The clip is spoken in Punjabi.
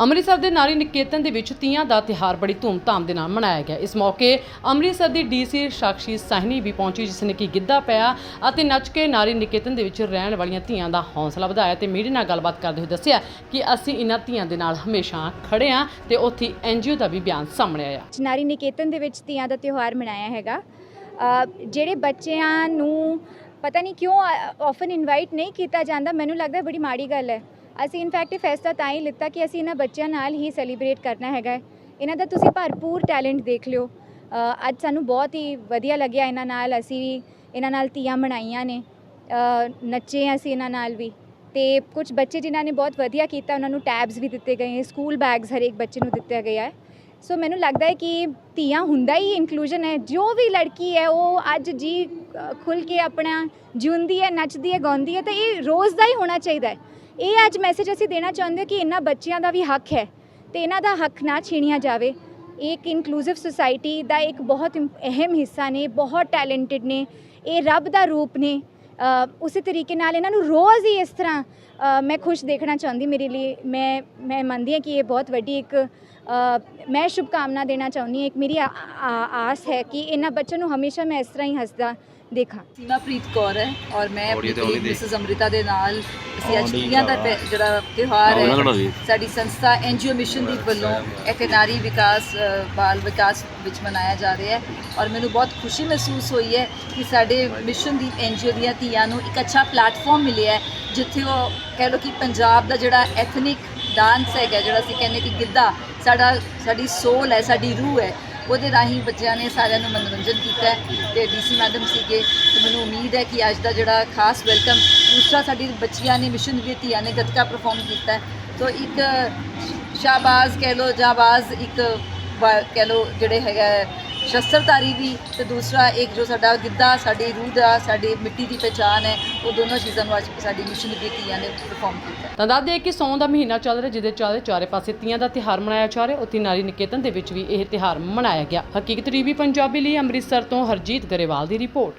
ਅੰਮ੍ਰਿਤਸਰ ਦੇ ਨਾਰੀ ਨਿਕੇਤਨ ਦੇ ਵਿੱਚ ਤੀਆਂ ਦਾ ਤਿਹਾਰ ਬੜੀ ਧੂਮਧਾਮ ਦੇ ਨਾਲ ਮਨਾਇਆ ਗਿਆ। ਇਸ ਮੌਕੇ ਅੰਮ੍ਰਿਤਸਰ ਦੀ ਡੀਸੀ ਸਾਕਸ਼ੀ ਸਾਹਨੀ ਵੀ ਪਹੁੰਚੀ, ਜਿਸ ਨੇ ਕਿ ਗਿੱਧਾ ਪਾਇਆ ਅਤੇ ਨੱਚ ਕੇ ਨਾਰੀ ਨਿਕੇਤਨ ਦੇ ਵਿੱਚ ਰਹਿਣ ਵਾਲੀਆਂ ਧੀਆਂ ਦਾ ਹੌਸਲਾ ਵਧਾਇਆ ਤੇ ਮੀਡੀਆ ਨਾਲ ਗੱਲਬਾਤ ਕਰਦੇ ਹੋਏ ਦੱਸਿਆ ਕਿ ਅਸੀਂ ਇਹਨਾਂ ਧੀਆਂ ਦੇ ਨਾਲ ਹਮੇਸ਼ਾ ਖੜੇ ਹਾਂ ਤੇ ਉੱਥੇ ਐਨਜੀਓ ਦਾ ਵੀ ਬਿਆਨ ਸਾਹਮਣੇ ਆਇਆ। ਨਾਰੀ ਨਿਕੇਤਨ ਦੇ ਵਿੱਚ ਤੀਆਂ ਦਾ ਤਿਉਹਾਰ ਮਨਾਇਆ ਹੈਗਾ। ਜਿਹੜੇ ਬੱਚਿਆਂ ਨੂੰ ਪਤਾ ਨਹੀਂ ਕਿਉਂ ਆਫਨ ਇਨਵਾਈਟ ਨਹੀਂ ਕੀਤਾ ਜਾਂਦਾ, ਮੈਨੂੰ ਲੱਗਦਾ ਬੜੀ ਮਾੜੀ ਗੱਲ ਹੈ। ਅਸੀਂ ਇਨਫੈਕਟ ਇਹ ਫੈਸਲਾ ਤਾਂ ਹੀ ਲਿੱਤਾ ਕਿ ਅਸੀਂ ਇਹਨਾਂ ਬੱਚਿਆਂ ਨਾਲ ਹੀ ਸੈਲੀਬ੍ਰੇਟ ਕਰਨਾ ਹੈਗਾ ਇਹਨਾਂ ਦਾ ਤੁਸੀਂ ਭਰਪੂਰ ਟੈਲੈਂਟ ਦੇਖ ਲਿਓ। ਅੱਜ ਸਾਨੂੰ ਬਹੁਤ ਹੀ ਵਧੀਆ ਲੱਗਿਆ ਇਹਨਾਂ ਨਾਲ। ਅਸੀਂ ਵੀ ਇਹਨਾਂ ਨਾਲ ਤੀਆਂ ਮਨਾਈਆਂ ਨੇ। ਨੱਚੇ ਹਾਂ ਅਸੀਂ ਇਹਨਾਂ ਨਾਲ ਵੀ। ਤੇ ਕੁਝ ਬੱਚੇ ਜਿਨ੍ਹਾਂ ਨੇ ਬਹੁਤ ਵਧੀਆ ਕੀਤਾ, ਉਹਨਾਂ ਨੂੰ ਟੈਬਸ ਵੀ ਦਿੱਤੇ ਗਏ ਸਕੂਲ ਬੈਗਸ ਹਰੇਕ ਬੱਚੇ ਨੂੰ ਦਿੱਤਾ ਗਿਆ ਹੈ ਸੋ ਮੈਨੂੰ ਲੱਗਦਾ ਹੈ ਕਿ ਧੀਆਂ ਹੁੰਦਾ ਹੀ ਇਨਕਲੂਜਨ ਹੈ। ਜੋ ਵੀ ਲੜਕੀ ਹੈ, ਉਹ ਅੱਜ ਜੀ ਖੁੱਲ ਕੇ ਆਪਣਾ ਜਿਉਂਦੀ ਹੈ ਨੱਚਦੀ ਹੈ ਗਾਉਂਦੀ ਹੈ ਤੇ ਇਹ ਰੋਜ਼ ਦਾ ਹੀ ਹੋਣਾ ਚਾਹੀਦਾ ਹੈ। ਇਹ ਅੱਜ ਮੈਸੇਜ ਅਸੀਂ ਦੇਣਾ ਚਾਹੁੰਦੇ ਹਾਂ ਕਿ ਇਹਨਾਂ ਬੱਚਿਆਂ ਦਾ ਵੀ ਹੱਕ ਹੈ ਤੇ ਇਹਨਾਂ ਦਾ ਹੱਕ ਨਾ ਛੀਣਿਆ ਜਾਵੇ। ਇਹ ਇੱਕ ਇਨਕਲੂਸਿਵ ਸੁਸਾਇਟੀ ਦਾ ਇੱਕ ਬਹੁਤ ਅਹਿਮ ਹਿੱਸਾ ਨੇ ਬਹੁਤ ਟੈਲੈਂਟਡ ਨੇ ਇਹ ਰੱਬ ਦਾ ਰੂਪ ਨੇ। ਅ, ਉਸੇ ਤਰੀਕੇ ਨਾਲ ਇਹਨਾਂ ਨੂੰ ਰੋਜ਼ ਹੀ ਇਸ ਤਰ੍ਹਾਂ ਮੈਂ ਖੁਸ਼ ਦੇਖਣਾ ਚਾਹੁੰਦੀ ਮੇਰੇ ਲਈ। ਮੈਂ ਮੈਂ ਮੰਨਦੀ ਹਾਂ ਕਿ ਇਹ ਬਹੁਤ ਵੱਡੀ ਇੱਕ ਮੈਂ ਸ਼ੁਭਕਾਮਨਾ ਦੇਣਾ ਚਾਹੁੰਦੀ ਹਾਂ। ਇੱਕ ਮੇਰੀ ਆਸ ਹੈ ਕਿ ਇਹਨਾਂ ਬੱਚਿਆਂ ਨੂੰ ਹਮੇਸ਼ਾ ਮੈਂ ਇਸ ਤਰ੍ਹਾਂ ਹੀ ਹੱਸਦਾ ਦੇਖਾਂ। ਸੀਮਾਪ੍ਰੀਤ ਕੌਰ ਹੈ ਔਰ ਮੈਂ ਆਪਣੀ ਮਿਸਿਸ ਅੰਮ੍ਰਿਤਾ ਦੇ ਨਾਲ ਅਸੀਂ ਅੱਜ ਤੀਆਂ ਦਾ ਜਿਹੜਾ ਤਿਉਹਾਰ ਹੈ। ਸਾਡੀ ਸੰਸਥਾ ਐਨਜੀਓ ਮਿਸ਼ਨ ਦੀ ਵੱਲੋਂ ਇੱਥੇ ਨਾਰੀ ਵਿਕਾਸ ਬਾਲ ਵਿਕਾਸ ਵਿੱਚ ਮਨਾਇਆ ਜਾ ਰਿਹਾ ਹੈ ਔਰ ਮੈਨੂੰ ਬਹੁਤ ਖੁਸ਼ੀ ਮਹਿਸੂਸ ਹੋਈ ਹੈ ਕਿ ਸਾਡੇ ਮਿਸ਼ਨ ਦੀ ਐਨਜੀਓ ਦੀਆਂ ਧੀਆਂ ਨੂੰ ਇੱਕ ਅੱਛਾ ਪਲੇਟਫਾਰਮ ਮਿਲਿਆ ਹੈ ਜਿੱਥੇ ਉਹ ਕਹਿ ਲਓ ਕਿ ਪੰਜਾਬ ਦਾ ਜਿਹੜਾ ਐਥਨਿਕ ਡਾਂਸ ਹੈਗਾ, ਜਿਹੜਾ ਅਸੀਂ ਕਹਿੰਦੇ ਕਿ ਗਿੱਧਾ, ਸਾਡਾ, ਸਾਡੀ ਸੋਲ ਹੈ, ਸਾਡੀ ਰੂਹ ਹੈ, ਉਹਦੇ ਰਾਹੀਂ ਬੱਚਿਆਂ ਨੇ ਸਾਰਿਆਂ ਨੂੰ ਮਨੋਰੰਜਨ ਕੀਤਾ ਹੈ ਤੇ ਡੀਸੀ ਮੈਡਮ ਸੀਗੇ। ਤੇ ਮੈਨੂੰ ਉਮੀਦ ਹੈ ਕਿ ਅੱਜ ਦਾ ਜਿਹੜਾ ਖਾਸ ਵੈਲਕਮ ਦੂਸਰਾ ਸਾਡੀ ਬੱਚੀਆਂ ਨੇ ਮਿਸ਼ਨ ਦੀ ਧੀਆਂ ਨੇ ਗੱਤਕਾ ਪਰਫਾਰਮ ਕੀਤਾ ਸੋ ਇੱਕ ਸ਼ਾਬਾਜ਼ ਕਹਿ ਲੋ ਜਾਬਾਜ਼ ਇੱਕ ਕਹਿ ਲੋ ਜਿਹੜੇ ਹੈਗਾ ਸ਼ਸਤਰਧਾਰੀ ਵੀ ਤੇ ਦੂਸਰਾ ਇੱਕ ਜੋ ਸਾਡਾ ਗਿੱਧਾ, ਸਾਡੀ ਰੂਹ ਦਾ, ਸਾਡੀ ਮਿੱਟੀ ਦੀ ਪਛਾਣ ਹੈ, ਉਹ ਦੋਨੋਂ ਚੀਜ਼ਾਂ ਨੂੰ ਅੱਜ ਸਾਡੀ ਮਿਸ਼ਨ ਦੀ ਧੀਆਂ ਨੇ ਪਰਫਾਰਮ ਕੀਤਾ ਤਾਂ ਦੱਸ ਦਈਏ ਕਿ ਸੌਣ ਦਾ ਮਹੀਨਾ ਚੱਲ ਰਿਹਾ, ਜਿਹਦੇ ਚੱਲਦੇ ਚਾਰੇ ਪਾਸੇ ਤੀਆਂ ਦਾ ਤਿਹਾਰ ਮਨਾਇਆ ਜਾ ਰਿਹਾ, ਉੱਥੇ ਨਾਰੀ ਨਿਕੇਤਨ ਦੇ ਵਿੱਚ ਵੀ ਇਹ ਤਿਹਾਰ ਮਨਾਇਆ ਗਿਆ। ਹਕੀਕਤ ਟੀਵੀ ਪੰਜਾਬੀ ਲਈ ਅੰਮ੍ਰਿਤਸਰ ਤੋਂ ਹਰਜੀਤ ਗਰੇਵਾਲ ਦੀ ਰਿਪੋਰਟ।